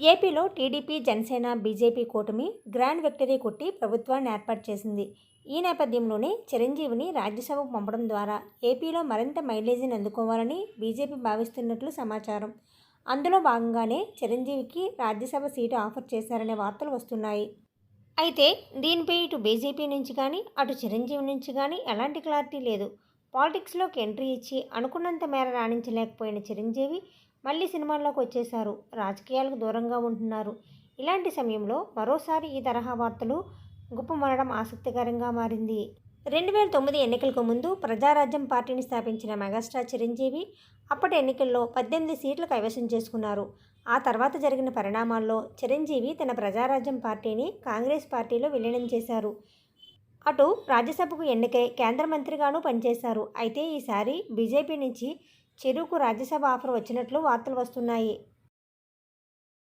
ఏపీలో TDP Janasena BJP కూటమి grand victory కొట్టి ప్రభుత్వాన్ని ఏర్పాటు చేసింది. ఈ నేపథ్యంలోనే చిరంజీవిని రాజ్యసభకు పంపడం ద్వారా ఏపీలో మరింత మైలేజీని అందుకోవాలని బీజేపీ భావిస్తున్నట్లు సమాచారం. అందులో భాగంగానే చిరంజీవికి రాజ్యసభ సీటు ఆఫర్ చేశారనే వార్తలు వస్తున్నాయి. అయితే దీనిపై ఇటు బీజేపీ నుంచి కానీ అటు చిరంజీవి నుంచి కానీ ఎలాంటి క్లారిటీ లేదు. పాలిటిక్స్లోకి ఎంట్రీ ఇచ్చి అనుకున్నంత మేర రాణించలేకపోయిన చిరంజీవి మళ్ళీ సినిమాల్లోకి వచ్చేశారు. రాజకీయాలకు దూరంగా ఉంటున్నారు. ఇలాంటి సమయంలో మరోసారి ఈ తరహా వార్తలు గుప్పమనడం ఆసక్తికరంగా మారింది. రెండు వేల తొమ్మిది ఎన్నికలకు ముందు ప్రజారాజ్యం పార్టీని స్థాపించిన మెగాస్టార్ చిరంజీవి అప్పటి ఎన్నికల్లో పద్దెనిమిది సీట్లు కైవసం చేసుకున్నారు. ఆ తర్వాత జరిగిన పరిణామాల్లో చిరంజీవి తన ప్రజారాజ్యం పార్టీని కాంగ్రెస్ పార్టీలో విలీనం చేశారు. అటు రాజ్యసభకు ఎన్నికై కేంద్ర మంత్రిగాను పనిచేశారు. అయితే ఈసారి బీజేపీ నుంచి చెరువుకు రాజ్యసభ ఆఫర్ వచ్చినట్లు వార్తలు వస్తున్నాయి.